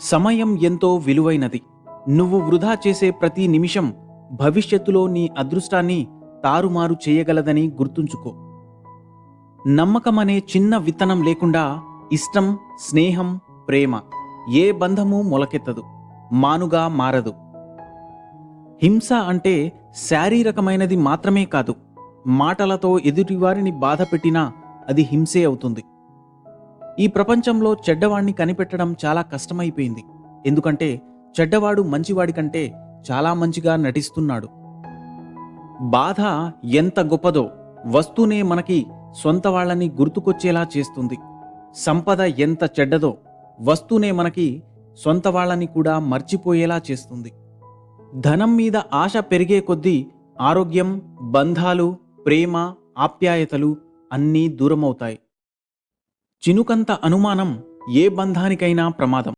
సమయం ఎంతో విలువైనది. నువ్వు వృధా చేసే ప్రతి నిమిషం భవిష్యత్తులో నీ అదృష్టాన్ని తారుమారు చేయగలదని గుర్తుంచుకో. నమ్మకమనే చిన్న విత్తనం లేకుండా ఇష్టం స్నేహం ప్రేమ ఏ బంధము మొలకెత్తదు మానుగా మారదు. హింస అంటే శారీరకమైనది మాత్రమే కాదు మాటలతో ఎదుటివారిని బాధపెట్టినా అది హింసే అవుతుంది. ఈ ప్రపంచంలో చెడ్డవాణ్ణి కనిపెట్టడం చాలా కష్టమైపోయింది. ఎందుకంటే చెడ్డవాడు మంచివాడి కంటే చాలా మంచిగా నటిస్తున్నాడు. బాధ ఎంత గొప్పదో వస్తూనే మనకి సొంత వాళ్ళని గుర్తుకొచ్చేలా చేస్తుంది. సంపద ఎంత చెడ్డదో వస్తూనే మనకి సొంత వాళ్ళని కూడా మర్చిపోయేలా చేస్తుంది. ధనం మీద ఆశ పెరిగే కొద్దీ ఆరోగ్యం బంధాలు ప్రేమ ఆప్యాయతలు అన్నీ దూరమవుతాయి. చినుకంత అనుమానం ఏ బంధానికైనా ప్రమాదం.